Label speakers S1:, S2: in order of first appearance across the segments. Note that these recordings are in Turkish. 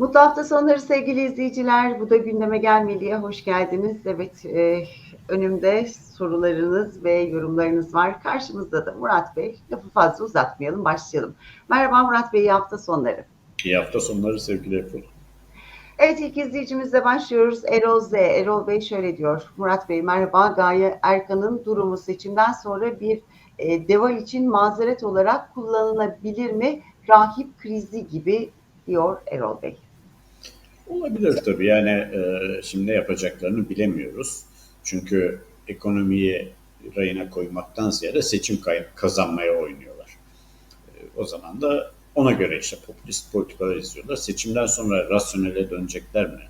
S1: Mutlu hafta sonları sevgili izleyiciler. Bu da gündeme gelmeliye hoş geldiniz. Evet, e, önümde sorularınız ve yorumlarınız var. Karşımızda da Murat Bey. Lafı fazla uzatmayalım, başlayalım. Merhaba Murat Bey, iyi hafta sonları.
S2: İyi hafta sonları sevgili Erol.
S1: Evet ilk izleyicimizle başlıyoruz. Erol Z. Erol Bey şöyle diyor. Murat Bey merhaba. Gaye Erkan'ın durumu seçimden sonra bir e, deval için mazeret olarak kullanılabilir mi? Rahip krizi gibi diyor Erol Bey.
S2: Olabilir tabii. Yani e, şimdi ne yapacaklarını bilemiyoruz. Çünkü ekonomiyi rayına koymaktan ziyade seçim kazanmaya oynuyorlar. E, o zaman da ona göre işte popülist politikalar izliyorlar. Seçimden sonra rasyonele dönecekler mi?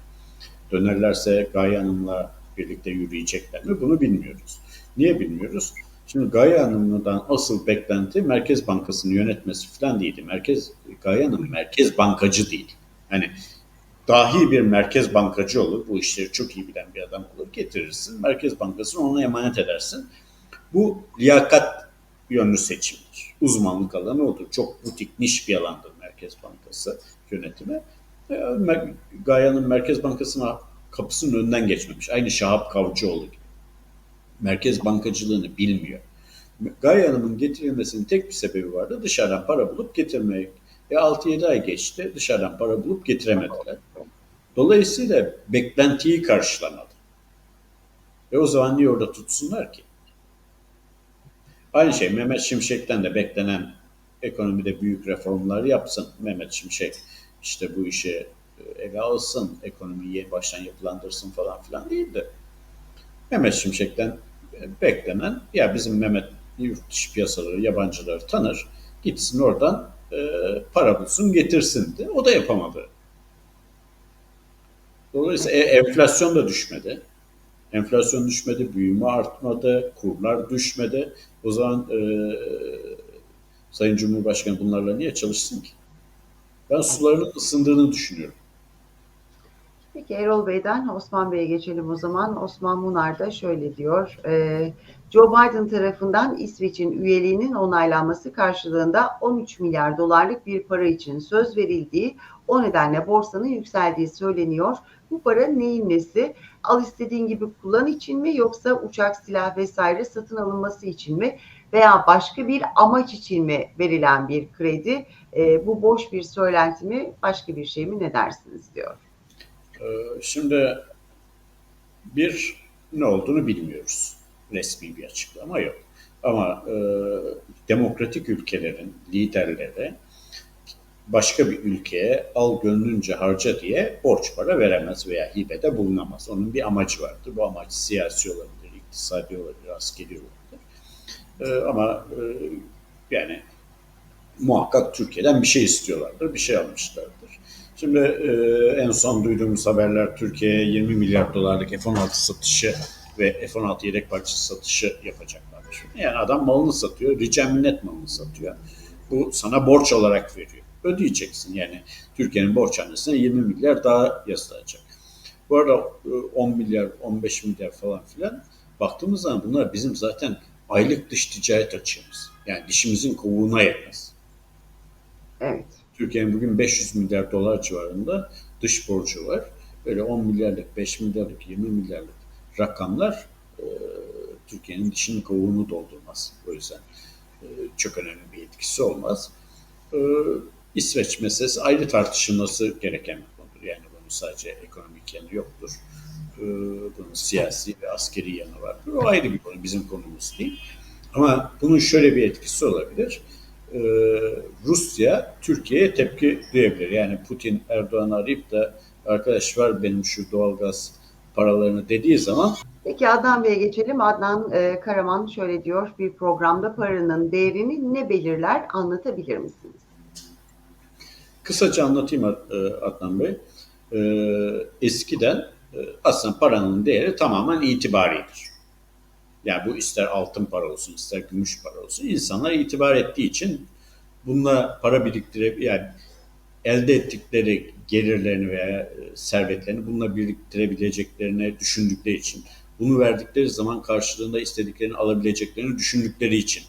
S2: Dönerlerse Gaye Hanım'la birlikte yürüyecekler mi? Bunu bilmiyoruz. Niye bilmiyoruz? Şimdi Gaye Hanım'dan asıl beklenti Merkez Bankası'nı yönetmesi falan değildi. Merkez, Gaye Hanım merkez bankacı değil. Hani dahi bir merkez bankacı olur. Bu işleri çok iyi bilen bir adam olur. Getirirsin. Merkez Bankası'nı ona emanet edersin. Bu liyakat yönlü seçimdir. Uzmanlık alanı odur. Çok butik, niş bir alandır Merkez Bankası yönetimi. Gaye'nin Merkez Bankası'na kapısının önünden geçmemiş. Aynı Şahap Kavcıoğlu gibi. Merkez bankacılığını bilmiyor. Gaye Hanım'ın getirilmesinin tek bir sebebi vardı. Dışarıdan para bulup getirmek. E 6-7 ay geçti. Dışarıdan para bulup getiremediler. Dolayısıyla beklentiyi karşılamadı. E o zaman niye orada tutsunlar ki? Aynı şey Mehmet Şimşek'ten de beklenen ekonomide büyük reformlar yapsın. Mehmet Şimşek işte bu işi ele alsın, ekonomiyi baştan yapılandırsın falan filan değil de Mehmet Şimşek'ten beklenen ya bizim Mehmet yurt dışı piyasaları, yabancıları tanır, gitsin oradan e, para bulsun getirsin de. O da yapamadı. Dolayısıyla e, enflasyon da düşmedi. Enflasyon düşmedi, büyüme artmadı, kurlar düşmedi. O zaman e, Sayın Cumhurbaşkanı bunlarla niye çalışsın ki? Ben sularının ısındığını düşünüyorum.
S1: Peki Erol Bey'den Osman Bey'e geçelim o zaman. Osman Munar da şöyle diyor. E, Joe Biden tarafından İsveç'in üyeliğinin onaylanması karşılığında 13 milyar dolarlık bir para için söz verildiği, o nedenle borsanın yükseldiği söyleniyor. Bu para neyin nesi? Al istediğin gibi kullan için mi yoksa uçak, silah vesaire satın alınması için mi? Veya başka bir amaç için mi verilen bir kredi? E, bu boş bir söylenti mi, başka bir şey mi ne dersiniz diyor.
S2: Şimdi bir ne olduğunu bilmiyoruz. Resmi bir açıklama yok. Ama e, demokratik ülkelerin liderleri başka bir ülkeye al gönlünce harca diye borç para veremez veya hibede bulunamaz. Onun bir amacı vardır. Bu amaç siyasi olabilir, iktisadi olabilir, askeri olabilir. E, ama e, yani muhakkak Türkiye'den bir şey istiyorlardır, bir şey almışlardır. Şimdi e, en son duyduğumuz haberler Türkiye'ye 20 milyar dolarlık F-16 satışı ve F-16 yedek parçası satışı yapacaklarmış. Yani adam malını satıyor, rica minnet malını satıyor. Bu sana borç olarak veriyor. Ödeyeceksin yani Türkiye'nin borçhanesine 20 milyar daha yazılacak. Bu arada 10 milyar, 15 milyar falan filan baktığımız zaman bunlar bizim zaten aylık dış ticaret açığımız. Yani dişimizin kovuğuna yetmez.
S1: Evet.
S2: Türkiye'nin bugün 500 milyar dolar civarında dış borcu var. Böyle 10 milyarlık, 5 milyarlık, 20 milyarlık rakamlar e, Türkiye'nin dişini kovuğunu doldurmaz. O yüzden e, çok önemli bir etkisi olmaz. E, İsveç meselesi ayrı tartışılması gereken bir konudur. Yani bunun sadece ekonomik yanı yoktur. E, bunun siyasi ve askeri yanı vardır. O ayrı bir konu, bizim konumuz değil. Ama bunun şöyle bir etkisi olabilir. Ee, Rusya Türkiye'ye tepki duyabilir. Yani Putin Erdoğan'ı arayıp da arkadaş var benim şu doğalgaz paralarını dediği zaman
S1: Peki Adnan Bey'e geçelim. Adnan e, Karaman şöyle diyor. Bir programda paranın değerini ne belirler anlatabilir misiniz?
S2: Kısaca anlatayım e, Adnan Bey. E, eskiden e, aslında paranın değeri tamamen itibaridir. Yani bu ister altın para olsun, ister gümüş para olsun. İnsanlar itibar ettiği için bununla para biriktirip yani elde ettikleri gelirlerini veya servetlerini bununla biriktirebileceklerini düşündükleri için, bunu verdikleri zaman karşılığında istediklerini alabileceklerini düşündükleri için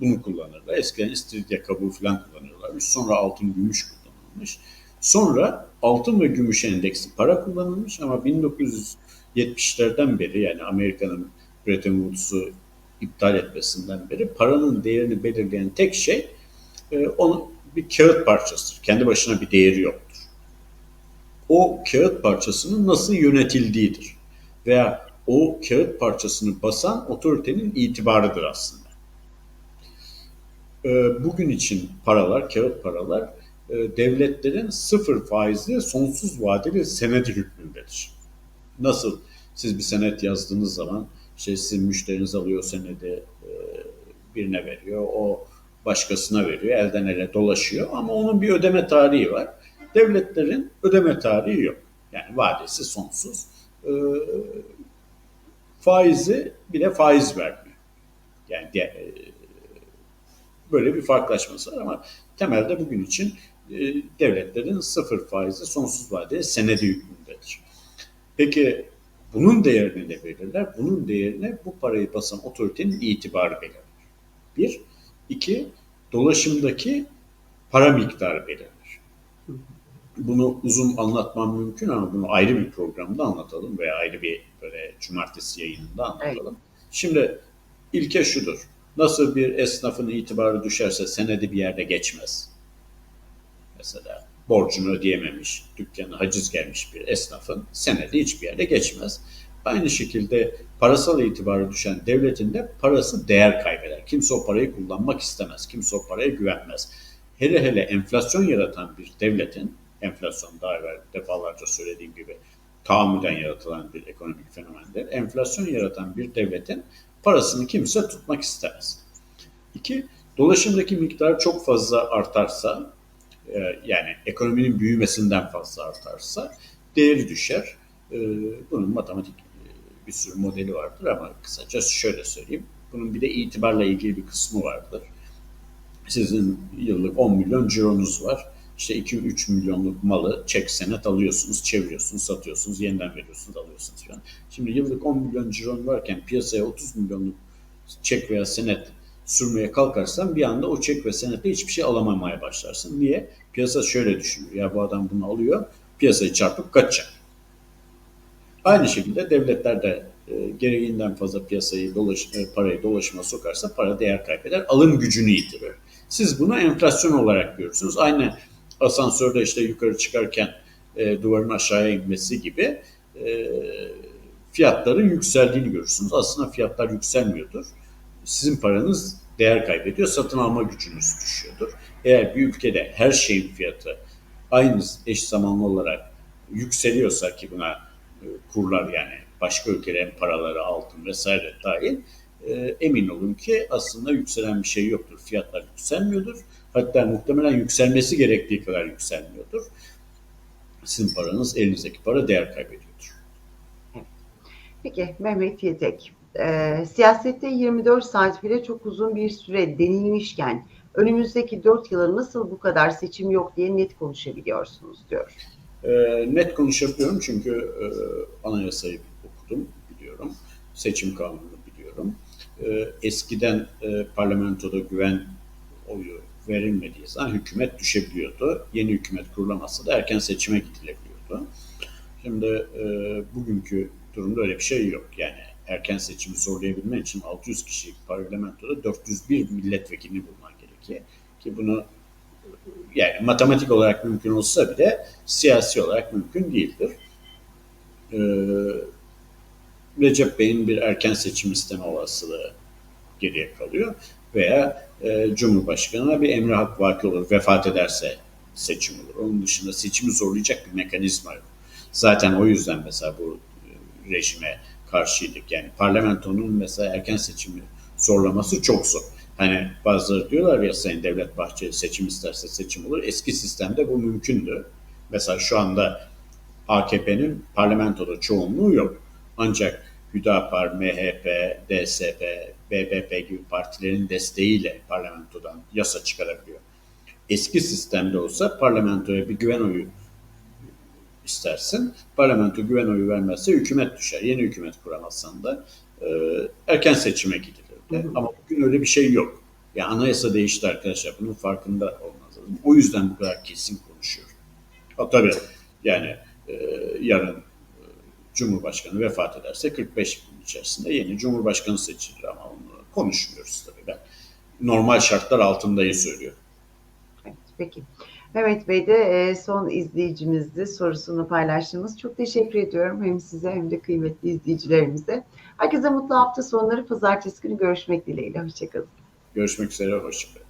S2: bunu kullanırlar. Eskiden istiridye kabuğu falan kullanıyorlarmış. Sonra altın, gümüş kullanılmış. Sonra altın ve gümüş endeksi para kullanılmış ama 1970'lerden beri yani Amerika'nın Bretton Woods'u iptal etmesinden beri paranın değerini belirleyen tek şey e, onun bir kağıt parçasıdır. Kendi başına bir değeri yoktur. O kağıt parçasının nasıl yönetildiğidir. Veya o kağıt parçasını basan otoritenin itibarıdır aslında. E, bugün için paralar, kağıt paralar e, devletlerin sıfır faizli sonsuz vadeli senedi hükmündedir. Nasıl siz bir senet yazdığınız zaman işte sizin müşteriniz alıyor senedi e, birine veriyor, o başkasına veriyor, elden ele dolaşıyor ama onun bir ödeme tarihi var. Devletlerin ödeme tarihi yok. Yani vadesi sonsuz. E, faizi bile faiz vermiyor. Yani de, böyle bir farklılaşması var ama temelde bugün için e, devletlerin sıfır faizli sonsuz vadeli senedi hükmündedir. Peki bunun değerini ne belirler? Bunun değerini bu parayı basan otoritenin itibarı belirler. Bir. iki dolaşımdaki para miktarı belirler. Bunu uzun anlatmam mümkün ama bunu ayrı bir programda anlatalım veya ayrı bir böyle cumartesi yayınında anlatalım. Evet. Şimdi ilke şudur. Nasıl bir esnafın itibarı düşerse senedi bir yerde geçmez. Mesela borcunu ödeyememiş, dükkanı haciz gelmiş bir esnafın senedi hiçbir yerde geçmez. Aynı şekilde parasal itibarı düşen devletin de parası değer kaybeder. Kimse o parayı kullanmak istemez. Kimse o paraya güvenmez. Hele hele enflasyon yaratan bir devletin, enflasyon daha evvel defalarca söylediğim gibi tahammüden yaratılan bir ekonomik fenomendir. Enflasyon yaratan bir devletin parasını kimse tutmak istemez. İki, dolaşımdaki miktar çok fazla artarsa, yani ekonominin büyümesinden fazla artarsa değeri düşer. E, bunun matematik e, bir sürü modeli vardır ama kısaca şöyle söyleyeyim. Bunun bir de itibarla ilgili bir kısmı vardır. Sizin yıllık 10 milyon cironuz var. İşte 2-3 milyonluk malı çek senet alıyorsunuz, çeviriyorsunuz, satıyorsunuz, yeniden veriyorsunuz, alıyorsunuz falan. Şimdi yıllık 10 milyon ciron varken piyasaya 30 milyonluk çek veya senet sürmeye kalkarsan bir anda o çek ve senette hiçbir şey alamamaya başlarsın. Niye? Piyasa şöyle düşünüyor. Ya bu adam bunu alıyor, piyasayı çarpıp kaçacak. Aynı şekilde devletler de e, gereğinden fazla piyasayı dolaş, e, parayı dolaşıma sokarsa para değer kaybeder, alım gücünü yitirir. Siz bunu enflasyon olarak görürsünüz. Aynı asansörde işte yukarı çıkarken e, duvarın aşağıya inmesi gibi e, fiyatların yükseldiğini görürsünüz. Aslında fiyatlar yükselmiyordur. Sizin paranız değer kaybediyor, satın alma gücünüz düşüyordur. Eğer bir ülkede her şeyin fiyatı aynı eş zamanlı olarak yükseliyorsa ki buna e, kurlar yani başka ülkelerin paraları, altın vesaire dahil e, emin olun ki aslında yükselen bir şey yoktur. Fiyatlar yükselmiyordur. Hatta muhtemelen yükselmesi gerektiği kadar yükselmiyordur. Sizin paranız, elinizdeki para değer kaybediyordur.
S1: Peki Mehmet Yetek, e, siyasette 24 saat bile çok uzun bir süre denilmişken önümüzdeki 4 yılı nasıl bu kadar seçim yok diye net konuşabiliyorsunuz diyor.
S2: E, net konuşabiliyorum çünkü e, anayasayı okudum, biliyorum. Seçim kanunu biliyorum. E, eskiden e, parlamentoda güven oyu verilmediği zaman hükümet düşebiliyordu. Yeni hükümet kurulamazsa da erken seçime gidilebiliyordu. Şimdi e, bugünkü durumda öyle bir şey yok. Yani erken seçimi zorlayabilmen için 600 kişilik parlamentoda 401 milletvekilini bulman gerekiyor. Ki bunu yani matematik olarak mümkün olsa bile siyasi olarak mümkün değildir. Ee, Recep Bey'in bir erken seçim isteme olasılığı geriye kalıyor veya e, Cumhurbaşkanı'na bir emri hak vaki olur. Vefat ederse seçim olur. Onun dışında seçimi zorlayacak bir mekanizma yok. Zaten o yüzden mesela bu e, rejime karşıydık. Yani parlamentonun mesela erken seçimi zorlaması çok zor. Hani bazıları diyorlar ya Sayın Devlet Bahçeli seçim isterse seçim olur. Eski sistemde bu mümkündü. Mesela şu anda AKP'nin parlamentoda çoğunluğu yok. Ancak Hüdapar, MHP, DSP, BBP gibi partilerin desteğiyle parlamentodan yasa çıkarabiliyor. Eski sistemde olsa parlamentoya bir güven oyu istersin. Parlamento güven oyu vermezse hükümet düşer. Yeni hükümet kuramazsan da e, erken seçime gidilirdi. Hı hı. Ama bugün öyle bir şey yok. Yani anayasa değişti arkadaşlar. Bunun farkında olmaz. O yüzden bu kadar kesin konu konuşuyor. Ha tabii yani e, yarın e, Cumhurbaşkanı vefat ederse 45 gün içerisinde yeni Cumhurbaşkanı seçilir ama onu konuşmuyoruz tabii. Ben normal şartlar altındayı söylüyorum.
S1: Evet, peki. Mehmet Bey de e, son izleyicimizdi. Sorusunu paylaştığımız. Çok teşekkür ediyorum hem size hem de kıymetli izleyicilerimize. Herkese mutlu hafta sonları. Pazartesi günü görüşmek dileğiyle. Hoşçakalın.
S2: Görüşmek üzere, hoşçakalın.